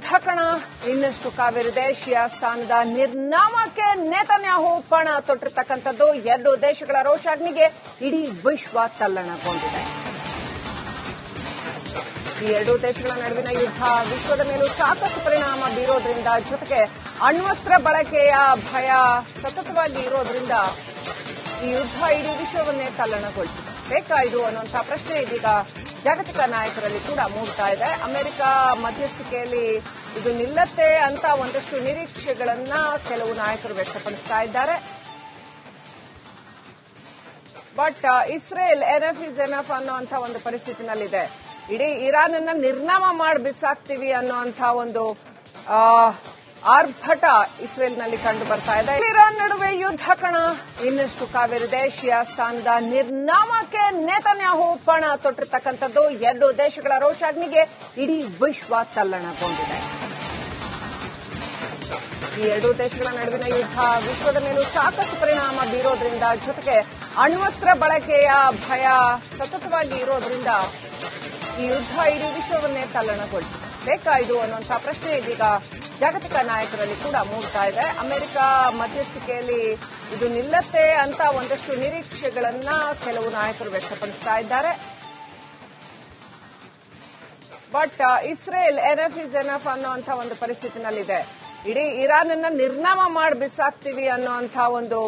ಯುದ್ಧ ಕಣ ಇನ್ನಷ್ಟು ಕಾವೇರಿ ದೇಶೀಯ ಸ್ಥಾನದ ನಿರ್ನಾಮಕ್ಕೆ ನೇತನ್ಯಾಹು ಪಣ ತೊಟ್ಟಿರ್ತಕ್ಕಂಥದ್ದು ಎರಡು ದೇಶಗಳ ರೋಷಾಗ್ನಿಗೆ ಇಡೀ ವಿಶ್ವ ತಲ್ಲಣಗೊಂಡಿದೆ. ಈ ಎರಡೂ ದೇಶಗಳ ನಡುವಿನ ಯುದ್ಧ ವಿಶ್ವದ ಮೇಲೂ ಸಾಕಷ್ಟು ಪರಿಣಾಮ ಬೀರೋದ್ರಿಂದ ಜೊತೆಗೆ ಅಣ್ವಸ್ತ್ರ ಬಳಕೆಯ ಭಯ ಸತತವಾಗಿ ಇರೋದ್ರಿಂದ ಈ ಯುದ್ಧ ಇಡೀ ವಿಶ್ವವನ್ನೇ ತಲ್ಲಣಗೊಳಿಸಿದೆ. ಇದು ಅನ್ನುವಂತಹ ಪ್ರಶ್ನೆ ಇದೀಗ ಜಾಗತಿಕ ನಾಯಕರಲ್ಲಿ ಕೂಡ ಮೂಡ್ತಾ ಇದೆ. ಅಮೆರಿಕ ಮಧ್ಯಸ್ಥಿಕೆಯಲ್ಲಿ ಇದು ನಿಲ್ಲತ್ತೆ ಅಂತ ಒಂದಷ್ಟು ನಿರೀಕ್ಷೆಗಳನ್ನ ಕೆಲವು ನಾಯಕರು ವ್ಯಕ್ತಪಡಿಸ್ತಾ ಇದ್ದಾರೆ. But Israel enough is enough ಅನ್ನುವಂಥ ಒಂದು ಪರಿಸ್ಥಿತಿನಲ್ಲಿದೆ. ಇಡೀ ಇರಾನ್ ಅನ್ನ ನಿರ್ನಾಮ ಮಾಡಿ ಬಿಸಾಕ್ತಿವಿ ಅನ್ನುವಂಥ ಒಂದು ಆರ್ಭಟ ಇಸ್ರೇಲ್ನಲ್ಲಿ ಕಂಡು ಬರ್ತಾ ಇದೆ. ಇರಾನ್ ನಡುವೆ ಯುದ್ಧ ಕಣ. ಇನ್ನಷ್ಟು ಕಾವೇರಿದೆ ಶಿಯಾ ಸ್ಥಾನದ ನಿರ್ನಾಮಕ್ಕೆ ನೇತನ್ಯಾಹು ಪಣ ತೊಟ್ಟಿರ್ತಕ್ಕಂಥದ್ದು ಎರಡು ದೇಶಗಳ ರೋಷಾಗ್ನಿಗೆ ಇಡೀ ವಿಶ್ವ ತಲ್ಲಣಗೊಂಡಿದೆ. ಈ ಎರಡೂ ದೇಶಗಳ ನಡುವಿನ ಯುದ್ಧ ವಿಶ್ವದ ಮೇಲೂ ಸಾಕಷ್ಟು ಪರಿಣಾಮ ಬೀರೋದ್ರಿಂದ ಜೊತೆಗೆ ಅಣ್ವಸ್ತ್ರ ಬಳಕೆಯ ಭಯ ಸತತವಾಗಿ ಇರೋದ್ರಿಂದ ಈ ಯುದ್ಧ ಇಡೀ ವಿಶ್ವವನ್ನೇ ಇದು ಅನ್ನುವಂತಹ ಪ್ರಶ್ನೆ ಇದೀಗ ಜಾಗತಿಕ ನಾಯಕರಲ್ಲಿ ಕೂಡ ಮೂಡ್ತಾ ಇದೆ. ಅಮೆರಿಕ ಮಧ್ಯಸ್ಥಿಕೆಯಲ್ಲಿ ಇದು ನಿಲ್ಲತ್ತೆ ಅಂತ ಒಂದಷ್ಟು ನಿರೀಕ್ಷೆಗಳನ್ನ ಕೆಲವು ನಾಯಕರು ವ್ಯಕ್ತಪಡಿಸ್ತಾ ಇದ್ದಾರೆ. But Israel enough is enough ಅನ್ನುವಂಥ ಒಂದು ಪರಿಸ್ಥಿತಿನಲ್ಲಿದೆ. ಇಡೀ ಇರಾನ್ ಅನ್ನ ನಿರ್ನಾಮ ಮಾಡಿ ಬಿಸಾಕ್ತಿವಿ ಅನ್ನುವಂಥ ಒಂದು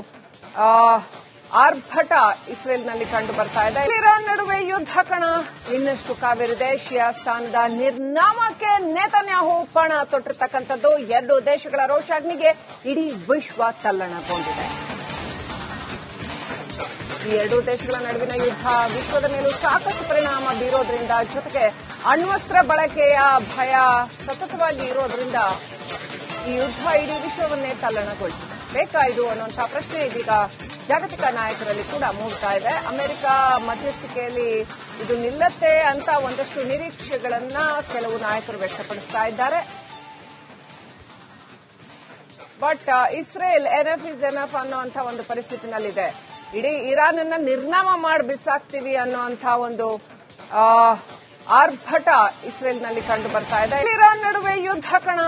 ಆರ್ಭಟ ಇಸ್ರೇಲ್ನಲ್ಲಿ ಕಂಡು ಬರ್ತಾ ಇದೆ. ಇರಾನ್ ನಡುವೆ ಯುದ್ಧ ಕಣ. ಇನ್ನಷ್ಟು ಕಾವಿರಿದೆ ಶಿಯಾ ಸ್ಥಾನದ ನಿರ್ನಾಮಕ್ಕೆ ನೇತನ್ಯಾಹು ಪಣ ತೊಟ್ಟಿರ್ತಕ್ಕಂಥದ್ದು ಎರಡು ದೇಶಗಳ ರೋಷಾಗ್ನಿಗೆ ಇಡೀ ವಿಶ್ವ ತಲ್ಲಣಗೊಂಡಿದೆ. ಈ ಎರಡೂ ದೇಶಗಳ ನಡುವಿನ ಯುದ್ಧ ವಿಶ್ವದ ಮೇಲೂ ಸಾಕಷ್ಟು ಪರಿಣಾಮ ಬೀರೋದ್ರಿಂದ ಜೊತೆಗೆ ಅಣ್ವಸ್ತ್ರ ಬಳಕೆಯ ಭಯ ಸತತವಾಗಿ ಇರೋದ್ರಿಂದ ಈ ಯುದ್ಧ ಇಡೀ ವಿಶ್ವವನ್ನೇ ತಲ್ಲಣಗೊಳಿಸಿದೆ. ಬೇಕಾ ಇದು ಅನ್ನುವಂತಹ ಪ್ರಶ್ನೆ ಇದೀಗ ಜಾಗತಿಕ ನಾಯಕರಲ್ಲಿ ಕೂಡ ಮೂಡ್ತಾ ಇದೆ. ಅಮೆರಿಕ ಮಧ್ಯಸ್ಥಿಕೆಯಲ್ಲಿ ಇದು ನಿಲ್ಲತ್ತೆ ಅಂತ ಒಂದಷ್ಟು ನಿರೀಕ್ಷೆಗಳನ್ನ ಕೆಲವು ನಾಯಕರು ವ್ಯಕ್ತಪಡಿಸ್ತಾ ಇದ್ದಾರೆ. But Israel enough is enough ಅನ್ನೋಂಥ ಒಂದು ಪರಿಸ್ಥಿತಿನಲ್ಲಿದೆ. ಇಡೀ ಇರಾನ್ ಅನ್ನ ನಿರ್ನಾಮ ಮಾಡಿ ಬಿಸಾಕ್ತೀವಿ ಅನ್ನುವಂಥ ಒಂದು ಆರ್ಭಟ ಇಸ್ರೇಲ್ನಲ್ಲಿ ಕಂಡು ಬರ್ತಾ ಇದೆ. ಇರಾನ್ ನಡುವೆ ಯುದ್ಧ ಕಣ.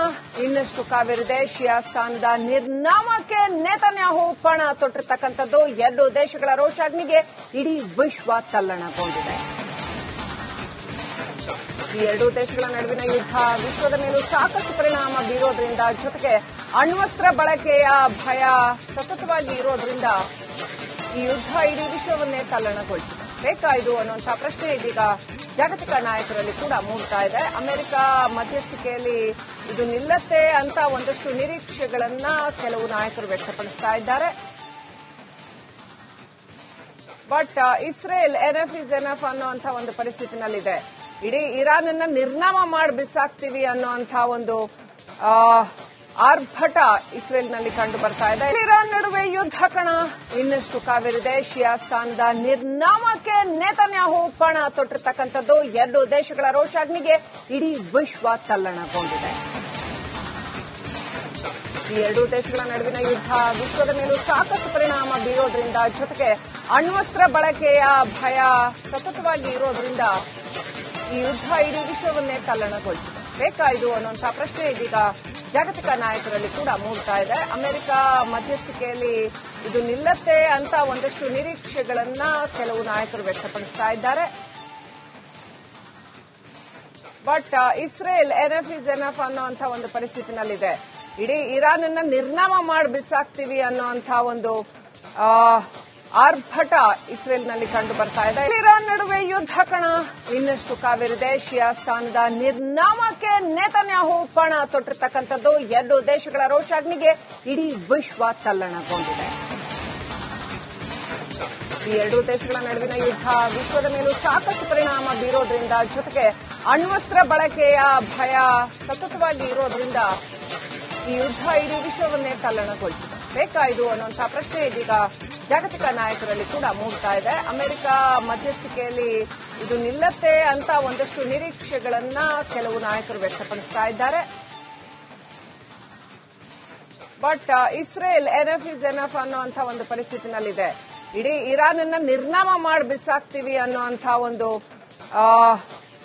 ಇನ್ನಷ್ಟು ಕಾವಿರಿದೆ ಶಿಯಾ ಸ್ಥಾನದ ನಿರ್ನಾಮಕ್ಕೆ ನೇತನ್ಯಾಹು ಪಣ ತೊಟ್ಟಿರ್ತಕ್ಕಂಥದ್ದು ಎರಡು ದೇಶಗಳ ರೋಷಾಗ್ನಿಗೆ ಇಡೀ ವಿಶ್ವ ತಲ್ಲಣಗೊಂಡಿದೆ. ಈ ಎರಡೂ ದೇಶಗಳ ನಡುವಿನ ಯುದ್ಧ ವಿಶ್ವದ ಮೇಲೂ ಸಾಕಷ್ಟು ಪರಿಣಾಮ ಬೀರೋದ್ರಿಂದ ಜೊತೆಗೆ ಅಣ್ವಸ್ತ್ರ ಬಳಕೆಯ ಭಯ ಸತತವಾಗಿ ಇರೋದ್ರಿಂದ ಈ ಯುದ್ಧ ಇಡೀ ವಿಶ್ವವನ್ನೇ ತಲ್ಲಣಗೊಳಿಸಿದೆ. ಬೇಕಾ ಇದು ಅನ್ನುವಂತಹ ಪ್ರಶ್ನೆ ಇದೀಗ ಜಾಗತಿಕ ನಾಯಕರಲ್ಲಿ ಕೂಡ ಮೂಡ್ತಾ ಇದೆ. ಅಮೆರಿಕ ಮಧ್ಯಸ್ಥಿಕೆಯಲ್ಲಿ ಇದು ನಿಲ್ಲತ್ತೆ ಅಂತ ಒಂದಷ್ಟು ನಿರೀಕ್ಷೆಗಳನ್ನ ಕೆಲವು ನಾಯಕರು ವ್ಯಕ್ತಪಡಿಸ್ತಾ ಇದ್ದಾರೆ. But Israel enough is enough ಅನ್ನುವಂಥ ಒಂದು ಪರಿಸ್ಥಿತಿನಲ್ಲಿದೆ. ಇಡೀ ಇರಾನ್ ಅನ್ನ ನಿರ್ನಾಮ ಮಾಡಿ ಬಿಸಾಕ್ತೀವಿ ಅನ್ನುವಂಥ ಒಂದು ಆರ್ಭಟ ಇಸ್ರೇಲ್ನಲ್ಲಿ ಕಂಡು ಬರ್ತಾ ಇದೆ. ಇರಾನ್ ನಡುವೆ ಯುದ್ಧ ಕಣ. ಇನ್ನಷ್ಟು ಕಾವಿರಿದೆ ಶಿಯಾ ಸ್ಥಾನದ ನಿರ್ನಾಮಕ್ಕೆ ನೇತನ್ಯಾಹು ಪಣ ತೊಟ್ಟಿರ್ತಕ್ಕಂಥದ್ದು ಎರಡು ದೇಶಗಳ ರೋಷಾಗ್ನಿಗೆ ಇಡೀ ವಿಶ್ವ ತಲ್ಲಣಗೊಂಡಿದೆ. ಈ ಎರಡೂ ದೇಶಗಳ ನಡುವಿನ ಯುದ್ಧ ವಿಶ್ವದ ಮೇಲೂ ಸಾಕಷ್ಟು ಪರಿಣಾಮ ಬೀರೋದ್ರಿಂದ ಜೊತೆಗೆ ಅಣ್ವಸ್ತ್ರ ಬಳಕೆಯ ಭಯ ಸತತವಾಗಿ ಇರೋದ್ರಿಂದ ಈ ಯುದ್ಧ ಇಡೀ ವಿಶ್ವವನ್ನೇ ತಲ್ಲಣಗೊಳಿಸಿದೆ. ಬೇಕಾ ಇದು ಅನ್ನುವಂತಹ ಪ್ರಶ್ನೆ ಇದೀಗ ಜಾಗತಿಕ ನಾಯಕರಲ್ಲಿ ಕೂಡ ಮೂಡ್ತಾ ಇದೆ. ಅಮೆರಿಕ ಮಧ್ಯಸ್ಥಿಕೆಯಲ್ಲಿ ಇದು ನಿಲ್ಲತ್ತೆ ಅಂತ ಒಂದಷ್ಟು ನಿರೀಕ್ಷೆಗಳನ್ನ ಕೆಲವು ನಾಯಕರು ವ್ಯಕ್ತಪಡಿಸ್ತಾ ಇದ್ದಾರೆ. But Israel enough is enough ಅನ್ನೋಂಥ ಒಂದು ಪರಿಸ್ಥಿತಿನಲ್ಲಿದೆ. ಇಡೀ ಇರಾನ್ ಅನ್ನ ನಿರ್ನಾಮ ಮಾಡಿ ಬಿಸಾಕ್ತಿವಿ ಅನ್ನೋ ಒಂದು ಆರ್ಭಟ ಇಸ್ರೇಲ್ನಲ್ಲಿ ಕಂಡು ಬರ್ತಾ ಇದೆ. ಇರಾನ್ ನಡುವೆ ಯುದ್ಧ ಕಣ. ಇನ್ನಷ್ಟು ಕಾವೇರಿದೆ ಶಿಯಾ ಸ್ಥಾನದ ನಿರ್ನಾಮಕ್ಕೆ ನೇತನ್ಯಾಹು ಪಣ ತೊಟ್ಟಿರ್ತಕ್ಕಂಥದ್ದು. ಎರಡು ದೇಶಗಳ ರೋಷಾಗ್ನಿಗೆ ಇಡೀ ವಿಶ್ವ ತಲ್ಲಣಗೊಂಡಿದೆ. ಈ ಎರಡೂ ದೇಶಗಳ ನಡುವಿನ ಯುದ್ಧ ವಿಶ್ವದ ಮೇಲೂ ಸಾಕಷ್ಟು ಪರಿಣಾಮ ಬೀರೋದ್ರಿಂದ ಜೊತೆಗೆ ಅಣ್ವಸ್ತ್ರ ಬಳಕೆಯ ಭಯ ಸತತವಾಗಿ ಇರೋದ್ರಿಂದ ಈ ಯುದ್ಧ ಇಡೀ ವಿಶ್ವವನ್ನೇ ತಲ್ಲಣಗೊಳಿಸಿದೆ. ಇದು ಅನ್ನುವಂತಹ ಪ್ರಶ್ನೆ ಇದೀಗ ಜಾಗತಿಕ ನಾಯಕರಲ್ಲಿ ಕೂಡ ಮೂಡ್ತಾ ಇದೆ. ಅಮೆರಿಕ ಮಧ್ಯಸ್ಥಿಕೆಯಲ್ಲಿ ಇದು ನಿಲ್ಲತ್ತೆ ಅಂತ ಒಂದಷ್ಟು ನಿರೀಕ್ಷೆಗಳನ್ನ ಕೆಲವು ನಾಯಕರು ವ್ಯಕ್ತಪಡಿಸ್ತಾ ಇದ್ದಾರೆ. But Israel enough is enough ಅನ್ನುವಂಥ ಒಂದು ಪರಿಸ್ಥಿತಿನಲ್ಲಿದೆ. ಇಡೀ ಇರಾನ್ ಅನ್ನ ನಿರ್ನಾಮ ಮಾಡಿ ಬಿಸಾಕ್ತಿವಿ ಅನ್ನುವಂಥ ಒಂದು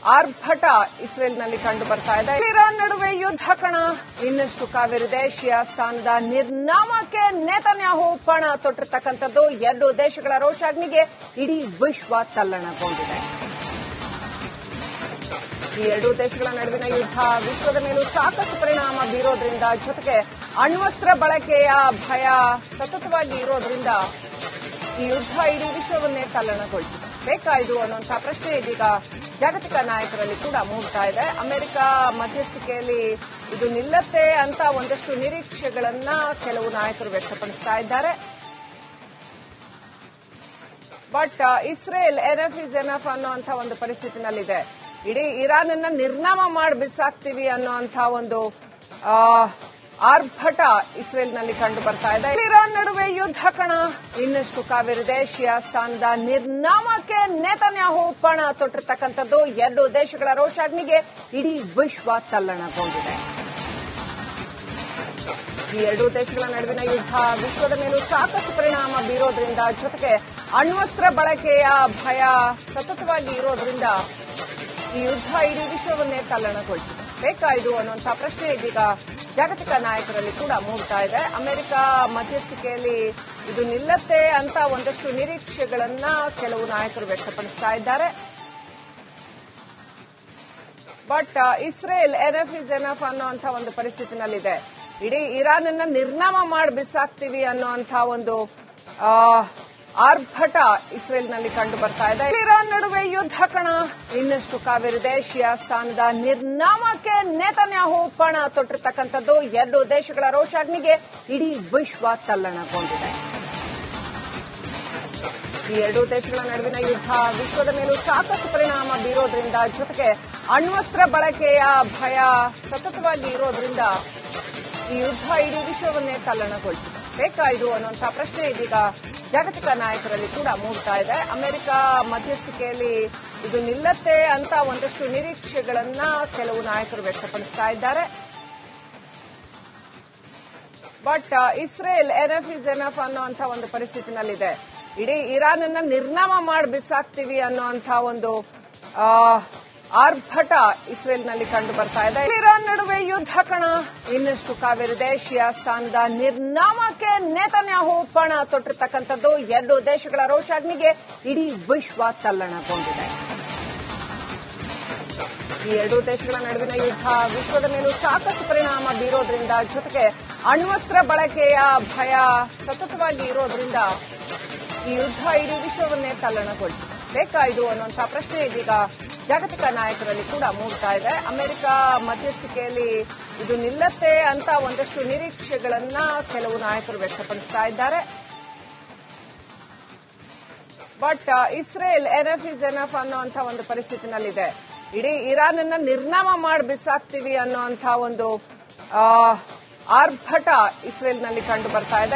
ಆರ್ಭಟ ಇಸ್ರೇಲ್ನಲ್ಲಿ ಕಂಡು ಬರ್ತಾ ಇದೆ. ಇರಾನ್ ನಡುವೆ ಯುದ್ಧ ಕಣ. ಇನ್ನಷ್ಟು ಕಾವೇರಿದೆ ಶಿಯಾ ಸ್ಥಾನದ ನಿರ್ನಾಮಕ್ಕೆ ನೇತನ್ಯಾಹು ಪಣ ತೊಟ್ಟಿರ್ತಕ್ಕಂಥದ್ದು ಎರಡು ದೇಶಗಳ ರೋಷಾಗ್ನಿಗೆ ಇಡೀ ವಿಶ್ವ ತಲ್ಲಣಗೊಂಡಿದೆ. ಈ ಎರಡೂ ದೇಶಗಳ ನಡುವಿನ ಯುದ್ಧ ವಿಶ್ವದ ಮೇಲೂ ಸಾಕಷ್ಟು ಪರಿಣಾಮ ಬೀರೋದ್ರಿಂದ ಜೊತೆಗೆ ಅಣ್ವಸ್ತ್ರ ಬಳಕೆಯ ಭಯ ಸತತವಾಗಿ ಇರೋದ್ರಿಂದ ಈ ಯುದ್ಧ ಇಡೀ ವಿಶ್ವವನ್ನೇ ತಲ್ಲಣಗೊಳಿಸಿದೆ. ಬೇಕಾಯ್ದು ಅನ್ನುವಂತಹ ಪ್ರಶ್ನೆ ಇದೀಗ ಜಾಗತಿಕ ನಾಯಕರಲ್ಲಿ ಕೂಡ ಮೂಡ್ತಾ ಇದೆ. ಅಮೆರಿಕ ಮಧ್ಯಸ್ಥಿಕೆಯಲ್ಲಿ ಇದು ನಿಲ್ಲತ್ತೆ ಅಂತ ಒಂದಷ್ಟು ನಿರೀಕ್ಷೆಗಳನ್ನ ಕೆಲವು ನಾಯಕರು ವ್ಯಕ್ತಪಡಿಸ್ತಾ ಇದ್ದಾರೆ. But Israel enough is enough ಒಂದು ಪರಿಸ್ಥಿತಿನಲ್ಲಿದೆ. ಇಡೀ ಇರಾನ್ ಅನ್ನ ನಿರ್ನಾಮ ಮಾಡಿ ಬಿಸಾಕ್ತಿವಿ ಅಂತ ಒಂದು ಆರ್ಭಟ ಇಸ್ರೇಲ್ನಲ್ಲಿ ಕಂಡು ಬರ್ತಾ ಇದೆ. ಇರಾನ್ ನಡುವೆ ಯುದ್ಧ ಕಣ. ಇನ್ನಷ್ಟು ಕಾವಿರಿದೆ ಶಿಯಾ ಸ್ಥಾನದ ನಿರ್ನಾಮಕ್ಕೆ ನೇತನ್ಯಾಹು ಪಣ ತೊಟ್ಟಿರ್ತಕ್ಕಂಥದ್ದು ಎರಡು ದೇಶಗಳ ರೋಷಾಗ್ನಿಗೆ ಇಡೀ ವಿಶ್ವ ತಲ್ಲಣಗೊಂಡಿದೆ. ಈ ಎರಡೂ ದೇಶಗಳ ನಡುವಿನ ಯುದ್ಧ ವಿಶ್ವದ ಮೇಲೂ ಸಾಕಷ್ಟು ಪರಿಣಾಮ ಬೀರೋದ್ರಿಂದ ಜೊತೆಗೆ ಅಣ್ವಸ್ತ್ರ ಬಳಕೆಯ ಭಯ ಸತತವಾಗಿ ಇರೋದ್ರಿಂದ ಈ ಯುದ್ಧ ಇಡೀ ವಿಶ್ವವನ್ನೇ ತಲ್ಲಣಗೊಳಿಸಿದೆ. ಬೇಕಾಯ್ದು ಅನ್ನುವಂತಹ ಪ್ರಶ್ನೆ ಇದೀಗ ಜಾಗತಿಕ ನಾಯಕರಲ್ಲಿ ಕೂಡ ಮೂಡ್ತಾ ಇದೆ. ಅಮೆರಿಕ ಮಧ್ಯಸ್ಥಿಕೆಯಲ್ಲಿ ಇದು ನಿಲ್ಲತ್ತೆ ಅಂತ ಒಂದಷ್ಟು ನಿರೀಕ್ಷೆಗಳನ್ನ ಕೆಲವು ನಾಯಕರು ವ್ಯಕ್ತಪಡಿಸ್ತಾ ಇದ್ದಾರೆ. But Israel enough is enough ಅನ್ನೋಂಥ ಒಂದು ಪರಿಸ್ಥಿತಿನಲ್ಲಿದೆ. ಇಡೀ ಇರಾನ್ ಅನ್ನ ನಿರ್ನಾಮ ಮಾಡಿ ಬಿಸಾಕ್ತಿವಿ ಅನ್ನೋಂಥ ಒಂದು ಆರ್ಭಟ ಇಸ್ರೇಲ್ನಲ್ಲಿ ಕಂಡು ಬರ್ತಾ ಇದೆ. ಇರಾನ್ ನಡುವೆ ಯುದ್ಧ ಕಣ. ಇನ್ನಷ್ಟು ಕಾವಿರಿದೆ ಶಿಯಾ ಸ್ಥಾನದ ನಿರ್ನಾಮಕ್ಕೆ ನೇತನ್ಯಾಹು ಪಣ ತೊಟ್ಟಿರ್ತಕ್ಕಂಥದ್ದು ಎರಡು ದೇಶಗಳ ರೋಷಾಗ್ನಿಗೆ ಇಡೀ ವಿಶ್ವ ತಲ್ಲಣಗೊಂಡಿದೆ. ಈ ಎರಡೂ ದೇಶಗಳ ನಡುವಿನ ಯುದ್ಧ ವಿಶ್ವದ ಮೇಲೂ ಸಾಕಷ್ಟು ಪರಿಣಾಮ ಬೀರೋದ್ರಿಂದ ಜೊತೆಗೆ ಅಣ್ವಸ್ತ್ರ ಬಳಕೆಯ ಭಯ ಸತತವಾಗಿ ಇರೋದ್ರಿಂದ ಈ ಯುದ್ಧ ಇಡೀ ವಿಶ್ವವನ್ನೇ ತಲ್ಲಣಗೊಳಿಸಿದೆ. ಬೇಕಾಯ್ದು ಅನ್ನುವಂತಹ ಪ್ರಶ್ನೆ ಇದೀಗ ಜಾಗತಿಕ ನಾಯಕರಲ್ಲಿ ಕೂಡ ಮೂಡ್ತಾ ಇದೆ. ಅಮೆರಿಕ ಮಧ್ಯಸ್ಥಿಕೆಯಲ್ಲಿ ಇದು ನಿಲ್ಲತ್ತೆ ಅಂತ ಒಂದಷ್ಟು ನಿರೀಕ್ಷೆಗಳನ್ನ ಕೆಲವು ನಾಯಕರು ವ್ಯಕ್ತಪಡಿಸ್ತಾ ಇದ್ದಾರೆ. But Israel enough is enough ಅನ್ನೋಂಥ ಒಂದು ಪರಿಸ್ಥಿತಿನಲ್ಲಿದೆ. ಇಡೀ ಇರಾನ್ ಅನ್ನ ನಿರ್ನಾಮ ಮಾಡಿ ಬಿಸಾಕ್ತಿವಿ ಅನ್ನೋಂಥ ಒಂದು ಆರ್ಭಟ ಇಸ್ರೇಲ್ನಲ್ಲಿ ಕಂಡು ಬರ್ತಾ ಇದೆ. ಇರಾನ್ ನಡುವೆ ಯುದ್ಧ ಕಣ. ಇನ್ನಷ್ಟು ಕಾವೇರಿದೆ ಶಿಯಾ ಸ್ಥಾನದ ನಿರ್ನಾಮಕ್ಕೆ ನೇತನ್ಯಾಹು ಪಣ ತೊಟ್ಟಿರ್ತಕ್ಕಂಥದ್ದು ಎರಡು ದೇಶಗಳ ರೋಷಾಗ್ನಿಗೆ ಇಡೀ ವಿಶ್ವ ತಲ್ಲಣಗೊಂಡಿದೆ. ಈ ಎರಡೂ ದೇಶಗಳ ನಡುವಿನ ಯುದ್ಧ ವಿಶ್ವದ ಮೇಲೂ ಸಾಕಷ್ಟು ಪರಿಣಾಮ ಬೀರೋದ್ರಿಂದ ಜೊತೆಗೆ ಅಣ್ವಸ್ತ್ರ ಬಳಕೆಯ ಭಯ ಸತತವಾಗಿ ಇರೋದ್ರಿಂದ ಈ ಯುದ್ಧ ಇಡೀ ವಿಶ್ವವನ್ನೇ ಬೇಕಾಯ್ದು ಅನ್ನುವಂತಹ ಪ್ರಶ್ನೆ ಇದೀಗ ಜಾಗತಿಕ ನಾಯಕರಲ್ಲಿ ಕೂಡ ಮೂಡ್ತಾ ಇದೆ. ಅಮೆರಿಕ ಮಧ್ಯಸ್ಥಿಕೆಯಲ್ಲಿ ಇದು ನಿಲ್ಲತ್ತೆ ಅಂತ ಒಂದಷ್ಟು ನಿರೀಕ್ಷೆಗಳನ್ನ ಕೆಲವು ನಾಯಕರು ವ್ಯಕ್ತಪಡಿಸ್ತಾ ಇದ್ದಾರೆ. But Israel enough is enough ಅನ್ನೋಂಥ ಒಂದು ಪರಿಸ್ಥಿತಿನಲ್ಲಿದೆ. ಇಡೀ ಇರಾನ್ ಅನ್ನ ನಿರ್ನಾಮ ಮಾಡಿ ಬಿಸಾಕ್ತೀವಿ ಅನ್ನೋಂಥ ಒಂದು ಆರ್ಭಟ ಇಸ್ರೇಲ್ನಲ್ಲಿ ಕಂಡು ಬರ್ತಾ ಇದೆ.